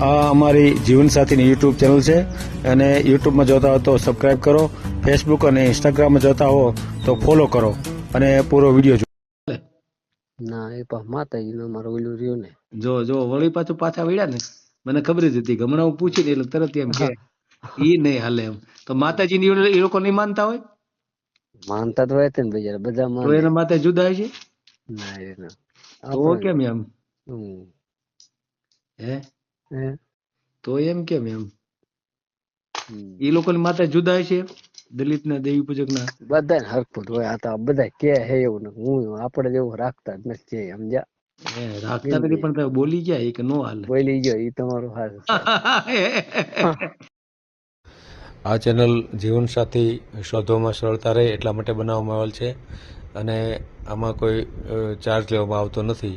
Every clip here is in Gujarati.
આ અમારી જીવનસાથીની યુટ્યુબ ચેનલ છે. અને યુટ્યુબમાં જોતા હો તો સબસ્ક્રાઈબ કરો. ફેસબુક અને ઇન્સ્ટાગ્રામમાં જોતા હો તો ફોલો કરો. અને પૂરો વીડિયો જુઓ ના એ પા માતાજી નો મારો ઓલું રહ્યો ને. જો જો વળી પાછું પાછા વળ્યા ને? મને ખબર જ હતી હમણાં હું પૂછી એટલે તરત એમ કે ઈ નહીં હાલે એમ. તો માતાજી ની એ લોકો નહીં માનતા હોય? માનતા તો હોય છે ને બિચારા બધા તો માને. એના માતા જુદા છે ના એ ના તો કેમ એમ? હે? તો એમ કેમ એમ? હમ. એ લોકોની માતા જુદા છે દલિત ના દેવી પૂજક ના બધાને હરખું હોય. આ તો બધા કે હે એવું હું આપણે જેવું રાખતા જ નથી સમજ્યા? રાખતા નથી પણ તમે બોલી ગયા એ કે નો હાલ. બોલી ગયો એ તમારું હાલ. આ ચેનલ જીવનસાથી શોધવામાં સરળતા રહે એટલા માટે બનાવવામાં આવેલ છે અને આમાં કોઈ ચાર્જ લેવામાં આવતો નથી.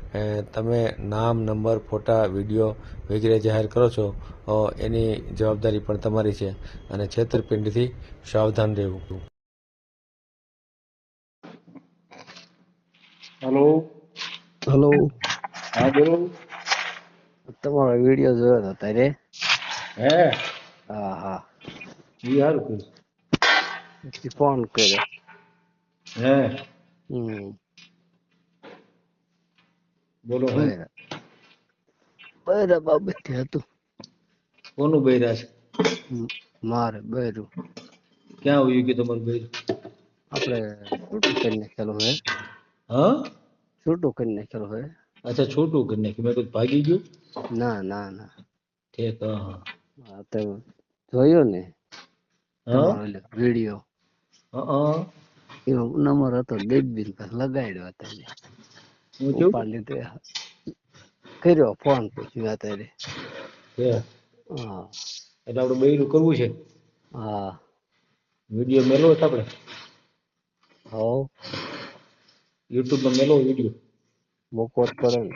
તમે નામ નંબર ફોટા વીડિયો વગેરે જાહેર કરો છો એની જવાબદારી પણ તમારી છે અને છેતરપિંડીથી સાવધાન રહેવું. હેલો હેલો હા બોલો. તમારો વીડિયો જોયો હતો તારે હે? હા હા. ઈ હારું કર્યું. ફોન કર્યો. હે? હમ. બોલો બૈરા બાબતે હતું. કોનું બૈરા છે? મારે બૈરું. ક્યાં આવ્યું કે તમારું બૈરું? આપણે છૂટું કરી નાખેલું હે. હા? છૂટું કરી નાખેલું હે. અચ્છા છોટું કરી નાખ્યું. મેં કોઈ ભાગી ગયું? ના ના ના. ઠીક હા તો જોયો ને. વીડિયો. એનો નંબર હતો દેવબીન પાસે લગાડ્યો અત્યારે હું કેવું ઉપાડ લીધો કર્યો ફોન પૂછ્યું અત્યારે. હા? એટલે આપણે બૈરું કરવું છે? હા. વીડિયો મેલો છે આપણે? હવ. યુટ્યુબમાં મેલો વીડિયો? મોકો કરે ને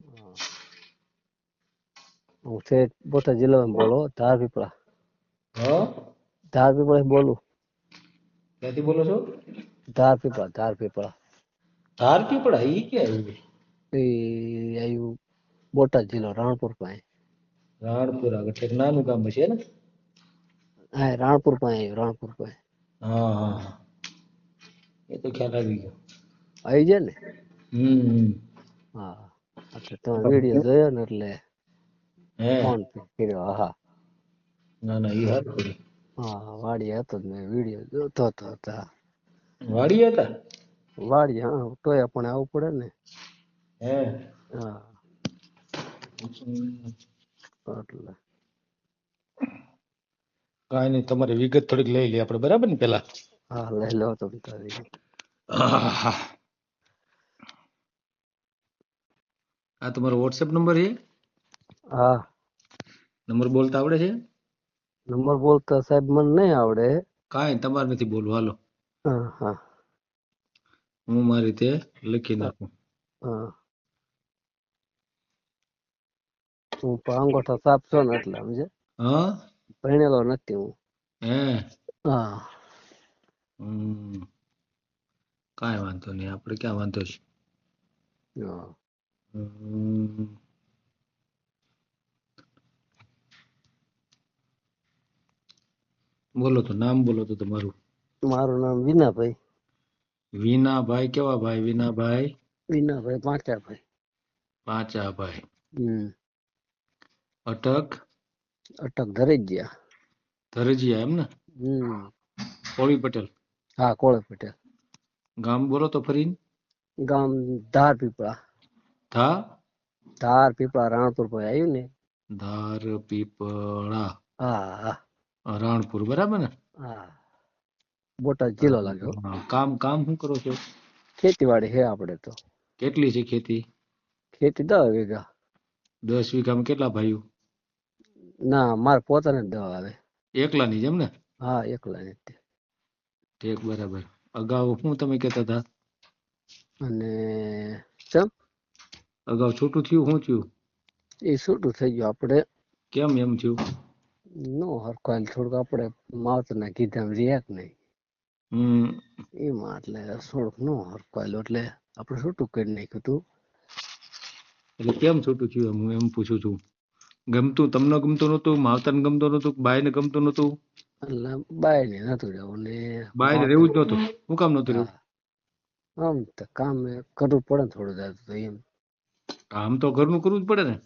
હા. હું છે બોટાદ જિલ્લામાં બોલો ધાર પીપળા હા? ધાર પીપળા બોલું. ક્યાંથી બોલો છો? ધાર પીપળા ધાર પીપળા ધાર પીપળા ઈ ક્યાં આવ્યું એ આયુ બોટાદ જિલ્લો રાણપુર પાસે. રાણપુર આગળ ઠેક નાનું ગામ છે ને? હા રાણપુર પાસે રાણપુર પાસે. હા હા. એ તો ખ્યાલ આવી ગયો. આવી જાય ને? હમ. હા એટલે તો વીડિયો જોયો ને એટલે હે? ફોન કર્યો હા ના ના હારું કર્યું હા વાડી હતો જ મેં વીડિયો જોતો હતા. વાડી હતા? વાડી હા તોય પણ આવવું પડે ને. હે? હા. એટલે. કાંઈ નહીં તમારી વિગત થોડીક લઈ લઈએ આપણે બરાબર ને પેલા? હા લઈ લો તમે તારી આ તમારો વોટ્સએપ નંબર છે? હા. નંબર બોલતા આવડે છે? નંબર બોલતા સાહેબ મને નહીં આવડે. કાંઈ તમારે નથી બોલવું હાલો. હા હા. હું મારી રીતે લખી નાખું. હા. અંગૂઠો સાફ છો ને એટલે સમજે? હા? ભણેલો નથી હું. હે? હા. કાંઈ વાંધો નહીં આપણે ક્યાં વાંધો છે? બોલો તો નામ બોલો તો તમારું. મારું નામ વિનાભાઈ. વીનાભાઈ કેવા ભાઈ? વિનાભાઈ? વિનાભાઈ પાંચાભાઈ પાંચાભાઈ હમ. અટક? અટક ધરજિયા ધરજિયા એમ ને? હમ. કોળી પટેલ. હા કોળી પટેલ. ગામ બોલો તો ફરી ગામ ધાર પીપળા. ધા ધાર પીપળા રાણપુર પાસે આવ્યું ને. ધાર પીપળા. હા. રાણપુર બરાબર ને? હા. બોટાદ જિલ્લો લાગ્યો. કામ કામ શું કરો છો? ખેતીવાડી છે આપણે તો. કેટલી છે ખેતી? ખેતી દસ વીઘા. દસ વીઘામાં કેટલા ભાઈઓ? ના મારે પોતાને દવા આવે. એકલાની જેમ ને? હા એકલા ને ઠીક બરાબર. અગાઉ શું તમે કહેતા હતા? અને ચમ? અગાઉ છૂટું થયું શું થયું? એ છૂટું થઈ ગયું આપણે. કેમ એમ થયું? નો હરખાયેલ થોડુંક આપણે માવતરના કીધા કે નહીં. એમાં એટલે થોડુંક નો હરપાયેલો એટલે આપણે છૂટું કરી નાખ્યું હતું એટલે કેમ છૂટું થયું? હું એમ પૂછું છું. ગમતું તમને ગમતું નતું માવતરને ગમતું નતું બાઈને ગમતું નતું એટલે બાયને નતું રહેવું ને બાઈને રહેવું જ નતું હું કામ નતું રહેવું આમ તો કામ કરવું પડે થોડું જાજુ તો એમ. કામ તો ઘરનું કરવું જ પડે ને.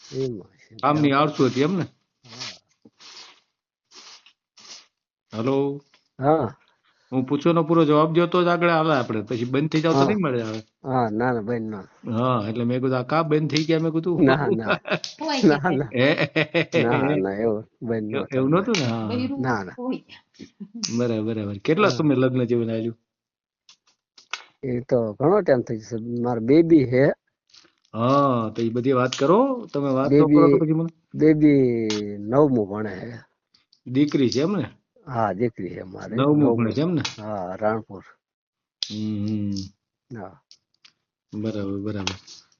છે. કામની આળસુ હતી એમ ને હલો હા. હું પૂછવાનો પૂરો જવાબ દો તો જ આગળ આવે આપણે. પછી બંધ થઈ જાવ તો. નહીં મળે આવે હા ના ના બેન ના. હા એટલે મેં કીધું આ કા બંધ થઈ ગયા? મેં કીધું ના ના. ના ના. ના ના એવું બેન એવું નતું ને? હા. ના ના. બરાબર બરાબર. કેટલા સમય લગ્ન જીવન આવ્યું એ તો ઘણો ટાઈમ થઈ જશે. મારે બેબી હે. હા તો એ બધી વાત કરો. તમે વાત તો કરો તો પછી મને. બેબી નવમું ભણે હે. દીકરી છે એમ ને? હા દીકરી છે મારે નવમું ભણે છે એમ ને? હા રાણપુર. હમ. હા. બરાબર બરાબર.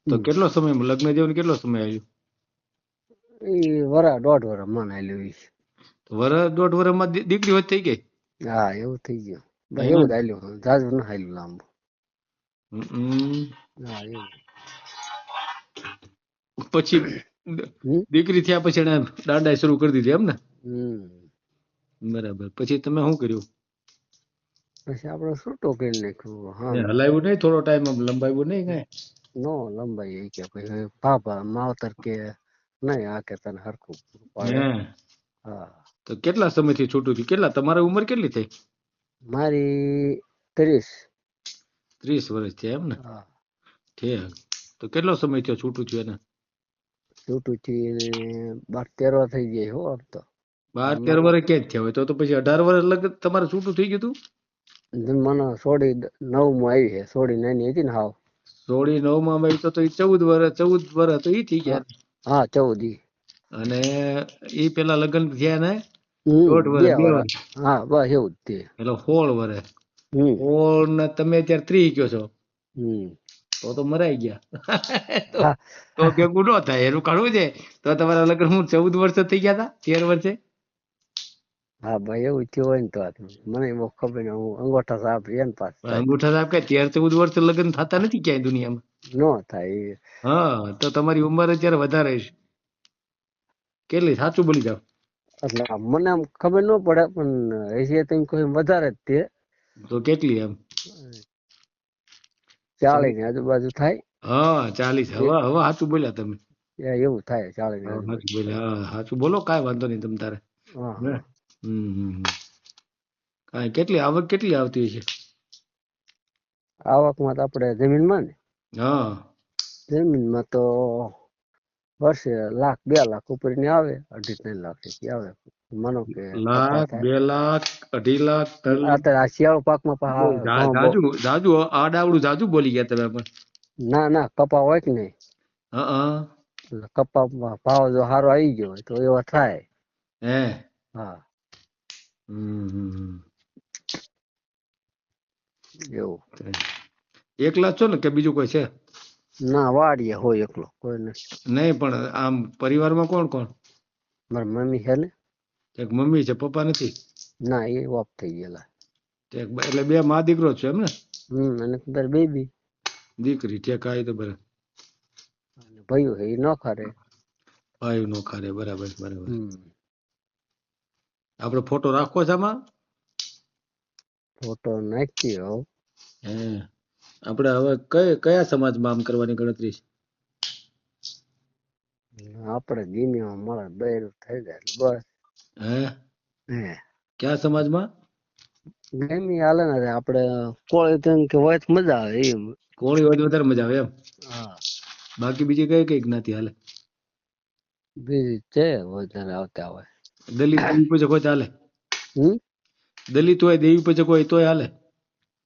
તો કેટલો સમય લગ્ન જેવું કેટલો સમય આવ્યું એ વરા દોઢ વરા મન આલ્યું ઈ. વરસ દોઢ વર્ષમાં માં દીકરી હોત થઈ ગઈ હા એવું થઈ ગયું? એવું જ આલ્યું જાજુ ન આલ્યું લાંબુ. હા એવું. પછી દીકરી થયા પછી એને દાંડા શરૂ કરી દીધી એમ ને? હમ. બરાબર. પછી તમે શું કર્યું? પછી આપણે છૂટો કરી નાખ્યું? હા. હલાવ્યું નહીં? થોડો ટાઈમ આમ લંબાવ્યું નહીં કઈ? નો લંબાઈ કે પછી પાપા માવતર કે નહીં આ કે તને હરખું હે. તો કેટલા સમયથી છૂટું થયું? કેટલા? તમારી ઉંમર કેટલી થઈ? મારી ત્રીસ. ત્રીસ વર્ષ થયા એમ ને? હા. ઠીક તો કેટલો સમય થયો છૂટું થયું એને? છૂટું થયું બાર તેરવા થઈ જાય હો આમ તો. બાર તેર વર્ષ ક્યાં થયા હોય. તો તો પછી અઢાર વર્ષ લગન તમારે છૂટું થઈ ગયું હતું મને સોળી સોડી નવમું આવી છે. સોડી નાની હતી ને હાવ. સોળી નવમાં આવી તો ઈ ચૌદ વર્ષ ચૌદ વર્ષ તો ઈ થઈ ગયા. હા ચૌદ ઈ. અને ઈ પેલા લગ્ન થયા ને? દોઢ વર્ષ હા બસ એવું જ તે. એટલે સોળ વર્ષ સોળ ને તમે અત્યારે ત્રીસ કયો છો? તો તો મરાઈ ગયા. તો કે ગુનો ન થાય. એનું કાઢવું છે. તો તમારા લગ્ન હું ચૌદ વર્ષ થઈ ગયા હતા તેર વર્ષે હા ભાઈ એવું થયું હોય ને તો મને બહુ ખબર ને હું અંગોઠા સાહેબ એને પાસ અંગોઠા સાહેબ કે તેર ચૌદ વર્ષ લગ્ન થતા નથી ક્યાંય દુનિયામાં? નો થાય હા તો તમારી ઉંમર અત્યારે વધારે છે. કેટલી? સાચું બોલી જાવ એટલે મને આમ ખબર ન પડે પણ એસી તો કોઈ વધારે જ તે તો કેટલી એમ? ચાલી ની આજુબાજુ થાય. હા ચાલીસ. હવે હવે સાચું બોલ્યા તમે. એવું થાય ચાલી ની આજુબાજુ. સાચું બોલ્યા. હા સાચું બોલો કાંઈ વાંધો નહીં તમ તારે. હા. કાંઈ કેટલી આવક કેટલી આવતી હશે? આવકમાં તો આપણે જમીનમાં ને? હા. જમીનમાં તો વર્ષે લાખ બે લાખ ઉપરની આવે અઢી ત્રણ લાખ જેટલી આવે. માનો કે લાખ બે લાખ અઢી લાખ અત્યારે આ શિયાળો પાકમાં ઘઉં જાજુ જાજુ આડાવડું જાજુ બોલી ગયા તમે પણ. ના ના કપા હોય કે નહીં? હા કપા ભાવ જો સારો આવી ગયો હોય તો એવા થાય. હે. હા. એવું. એકલા છો ને કે બીજું કોઈ છે? ના વાડીએ હોય એકલો કોઈ નથી નહીં પણ આમ પરિવારમાં કોણ કોણ? મારી મમ્મી છે ને. એક મમ્મી છે પપ્પા નથી? ના એ ઓફ થઈ ગયેલા. એટલે બે માં દીકરો છો એમ ને હમ અને બે બેબી. દીકરી ઠેક આવી તો બરાબર છે એ નો ખારે ભાઈ નો ખારે બરાબર બરાબર હમ. આપણે ફોટો રાખવો છે આમાં? ફોટો નાખ્યો. હો. આપણે હવે કઈ કયા સમાજમાં આમ કરવાની ગણતરી છે? આપણે ગીનીમાં મળે બૈરું થઈ જાય એટલે બસ. હે? હે. કયા સમાજમાં? ગમી હાલે ને આપણે કોળી તો કે હોય મજા આવે એમ. કોળી હોય વધારે મજા આવે એમ? હા. બાકી બીજી કઈ કઈ જ્ઞાતિ હાલે? બીજી છે વધારે આવતા હોય. દલિત દેવી પૂજક હોય તો હાલે. દલિત હોય દેવી પૂજક હોય તોય હાલે.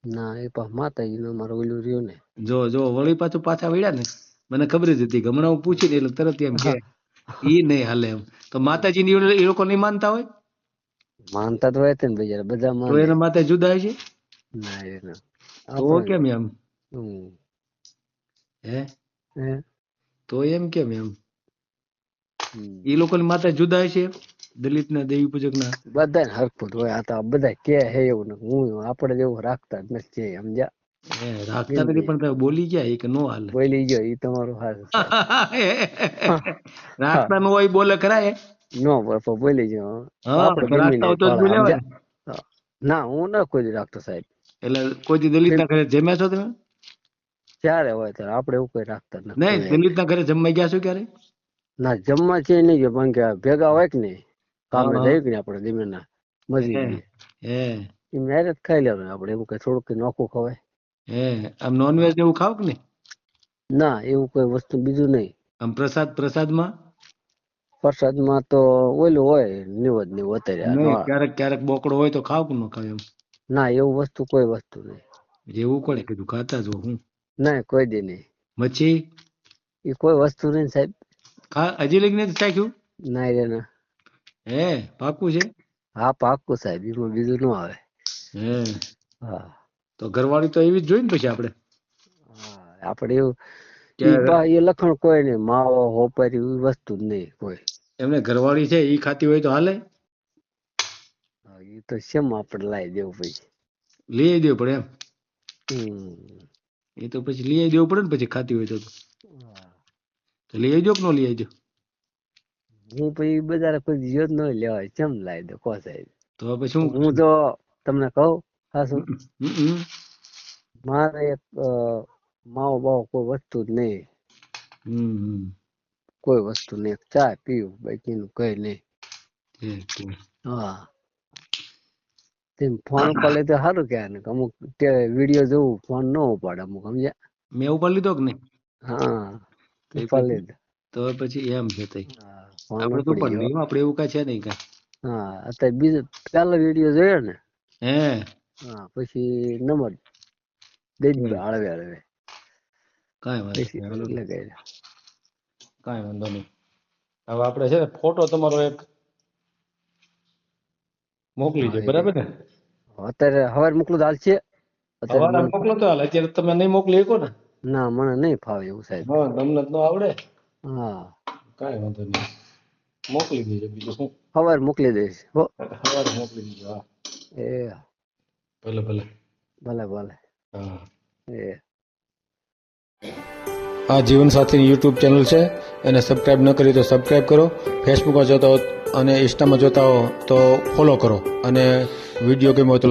ના એ પણ માતાજી મારો ઓલું રહ્યો ને. જો જો વળી પાછું પાછા વળ્યા ને મને ખબર જ હતી હમણાં હું પૂછી ને એટલે તરત એમ કે ઈ નહીં હાલે એમ. તો માતાજી એ લોકો નહીં માનતા હોય? માનતા તો હોય ને બજાર બધા તો એના માતા જુદા છે? ના એ ના. તો કેમ એમ? હે? હે? તો એમ કેમ એમ? એ લોકોની માતા જુદા છે દલિત ના દેવી પૂજક ના બધા હરખું હોય. આ તો બધા કે હે એવું ને હું આપણે જેવું રાખતા જ નથી સમજ્યા? રાખતા નથી પણ તમે બોલી ગયા એ કે નો હાલ? બોલી ગયો એ તમારું હાલ રાખતા નો હોય બોલે ખરા નો બોલી ગયો. આપણે તો ને. હા. ના કોઈ રાખતો સાહેબ. એટલે કોઈ દલિત ના ઘરે જમ્યા છો તમે? ક્યારે હોય ત્યારે આપણે એવું કોઈ રાખતા નથી. દલિત ના ઘરે જમવા ગયા છો ક્યારે ના જમવા છે નહીં ગયો પણ કે ભેગા હોય કે નહીં? કામે હા. જઈએ આપણે ધીમે ના મજૂરી હે. એ મેરેજ ખાઈ લેવાનું આપણે. એવું કઈ થોડુંક નોખું ખવાય. હે. આમ નોનવેજ એવું ખાવ કે નહીં? ના એવું કોઈ વસ્તુ બીજું નહીં. આમ પ્રસાદ પ્રસાદમાં? પ્રસાદમાં તો ઓલું હોય નિવદ ને વધારે ક્યારેક ક્યારેક બોકડો હોય તો ખાવ કે ન ખાવ એમ? ના એવું વસ્તુ કોઈ વસ્તુ નહીં. એવું કોણે કીધું? ખાતા જો હું ના કોઈ દે નહીં. મચ્છી? એ કોઈ વસ્તુ નહીં સાહેબ. ખા હજી લઈને નથી ચાખ્યું ના રે ના. હે પાકું છે? હા પાક્કું સાહેબ એમાં બીજું નો આવે. હે. હા. તો ઘરવાળી તો એવી જ જોઈ ને પછી આપણે? હા આપણે એવું એ લખણ કોઈ નહીં માવો હોપરી એવી વસ્તુ જ નહીં કોઈ. એમને ઘરવાળી છે એ ખાતી હોય તો હાલે? એ તો શેમ આપણે લાવી દેવું પછી? લઈ દેવું પડે એમ? હમ. એ તો પછી લઈ દેવું પડે ને પછી ખાતી હોય તો? હા. લઈ આવજો કે ન લઈ આવી દો હું પછી બજારે કોઈ જીવ જ ન લેવાય ચમ લાવી દે કો સાહેબ. તો પછી શું? હું તો તમને કહું હમ. મારે એક માવો બાવો કોઈ વસ્તુ જ નહીં. કોઈ વસ્તુ નહીં. ચા પીવું બાકીનું કઈ નહીં. હા. તેમ ફોન કોલે તો સારું કે અમુક વીડિયો જોવું ફોન ન ઉપાડે અમુક સમજ્યા? મેં ઉપાડી લીધો કે નહીં? હા. ઉપાડી લીધો. તો પછી એમ છે તઈ. હા. આપણે તો પણ આપણે એવું કઈ છે નહીં કઈ. હા અત્યારે બીજો પેલો વીડિયો જોયો ને? હે? હા પછી નંબર દઈ દીધો હળવે હળવે. કાંઈ વાંધો નહીં. કાંઈ વાંધો નહીં. હવે આપણે છે ને ફોટો તમારો એક મોકલી દે બરાબર ને? અત્યારે હવાર મોકલું તો હાલશે. અત્યારે મોકલો તો હાલ અત્યારે તમે નહીં મોકલી શકો ને? ના મને નહીં ફાવે એવું સાહેબ. તમને જ ન આવડે? હા. કાંઈ વાંધો નહીં. મોકલી દેજો બીજું શું? હવાર મોકલી દઈશ. હવાર મોકલી દેજો હા. એ. ભલે ભલે. ભલે ભલે. હા. એ. આ જીવન સાથીની યુટ્યુબ ચેનલ છે એને સબસ્ક્રાઇબ ન કરી તો સબસ્ક્રાઇબ કરો. ફેસબુકમાં જોતા હો અને ઇન્સ્ટામાં જોતા હો તો ફોલો કરો અને વીડિયો ગમ્યો તો